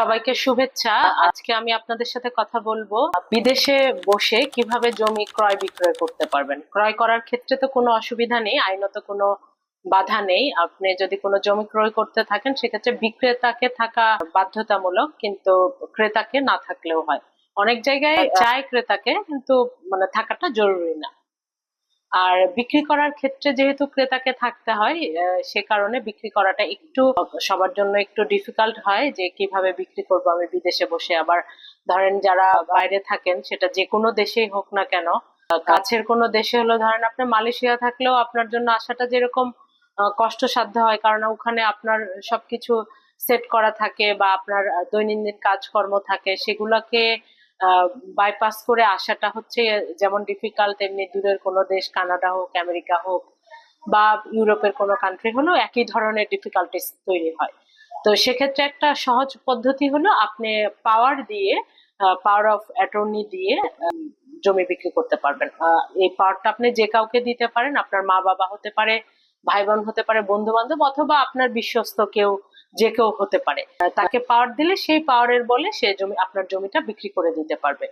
সবাইকে শুভেচ্ছা। আজকে আমি আপনাদের সাথে কথা বলব বিদেশে বসে কীভাবে জমি ক্রয় বিক্রয় করতে পারবেন। ক্রয় করার ক্ষেত্রে তো কোনো অসুবিধা নেই আইনত কোনো বাধা নেই। আপনি যদি কোনো জমি ক্রয় করতে থাকেন সেক্ষেত্রে বিক্রেতাকে থাকা বাধ্যতামূলক কিন্তু ক্রেতাকে না থাকলেও হয়। অনেক জায়গায় চায় ক্রেতাকে কিন্তু মানে থাকাটা জরুরি না। আর বিক্রি করার ক্ষেত্রে যেহেতু ক্রেতাকে থাকতে হয় সে কারণে বিক্রি করাটা একটু, সবার জন্য একটু ডিফিকাল্ট হয় যে কীভাবে বিক্রি করব, আমি বিদেশে বসে আবার ধরেন যারা বাইরে থাকেন, সেটা যে কোনো দেশেই হোক না কেন কাছের কোনো দেশে হলো ধরেন আপনি মালয়েশিয়া থাকলেও আপনার জন্য আসাটা যেরকম কষ্টসাধ্য হয়, কারণ ওখানে আপনার সবকিছু সেট করা থাকে বা আপনার দৈনন্দিন কাজকর্ম থাকে, সেগুলোকে বাইপাস করে আসাটা হচ্ছে যেমন ডিফিকাল্ট তেমনি দূরের কোনো দেশ, কানাডা হোক, আমেরিকা হোক বা ইউরোপের কোনো কান্ট্রি হলেও একই ধরনের ডিফিকাল্টিস তৈরি হয়। তো সেক্ষেত্রে একটা সহজ পদ্ধতি হলো আপনি পাওয়ার দিয়ে পাওয়ার অফ অ্যাটর্নি দিয়ে জমি বিক্রি করতে পারবেন। এই পাওয়ারটা আপনি যে কাউকে দিতে পারেন, আপনার মা বাবা হতে পারে ভাই বোন হতে পারে বন্ধু বান্ধব অথবা আপনার বিশ্বস্ত কেউ যে কেউ হতে পারে। তাকে পাওয়ার দিলে সেই পাওয়ারের বলে সে জমি, আপনার জমিটা বিক্রি করে দিতে পারবে।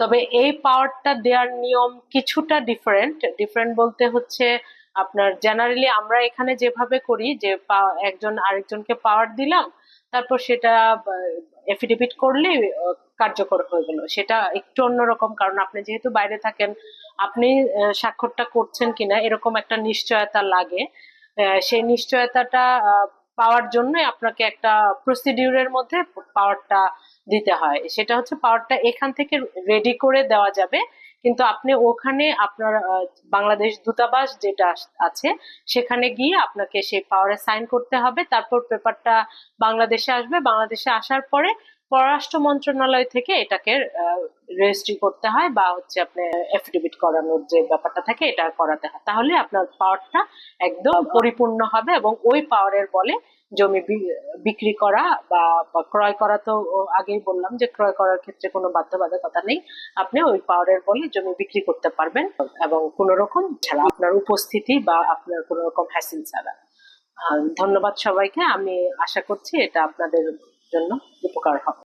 তবে এই পাওয়ারটা দেওয়ার নিয়ম কিছুটা ডিফারেন্ট ডিফারেন্ট বলতে হচ্ছে আপনার জেনারেলি আমরা এখানে যেভাবে করি যে একজন আরেকজনকে পাওয়ার দিলাম, তারপর সেটা এফিডেভিট করলে কার্যকর হয়ে গেল। সেটা একটু অন্যরকম, কারণ আপনি যেহেতু বাইরে থাকেন, আপনি স্বাক্ষরটা করছেন কিনা, এরকম একটা নিশ্চয়তা লাগে। সেই নিশ্চয়তাটা পাওয়ার জন্য আপনাকে একটা প্রসিডিউরের মধ্যে পাওয়ারটা দিতে হয়। সেটা হচ্ছে পাওয়ারটা এখান থেকে রেডি করে দেওয়া যাবে। কিন্তু আপনি ওখানে আপনার বাংলাদেশ দূতাবাস যেটা আছে, সেখানে গিয়ে আপনাকে সেই পাওয়ারে সাইন করতে হবে। তারপর পেপারটা বাংলাদেশে আসবে। বাংলাদেশে আসার পরে পররাষ্ট্র মন্ত্রণালয় থেকে এটাকে রেজিস্ট্রি করতে হয় বা হচ্ছে আপনি এফিডেভিট করানোর যে ব্যাপারটা থাকে এটা করাতে হয়। তাহলে আপনার পাওয়ারটা একদম পরিপূর্ণ হবে এবং ওই পাওয়ারের বলে জমি বিক্রি করা বা ক্রয় করা তো আগেই বললাম যে ক্রয় করার ক্ষেত্রে কোনো বাধ্যবাধকতা নেই। আপনি ওই পাওয়ারের বলে জমি বিক্রি করতে পারবেন এবং কোনো রকম ছাড়া আপনার উপস্থিতি বা আপনার কোনো রকম হ্যাসিল ছাড়া। ধন্যবাদ সবাইকে। আমি আশা করছি এটা আপনাদের জন্য উপকার হবে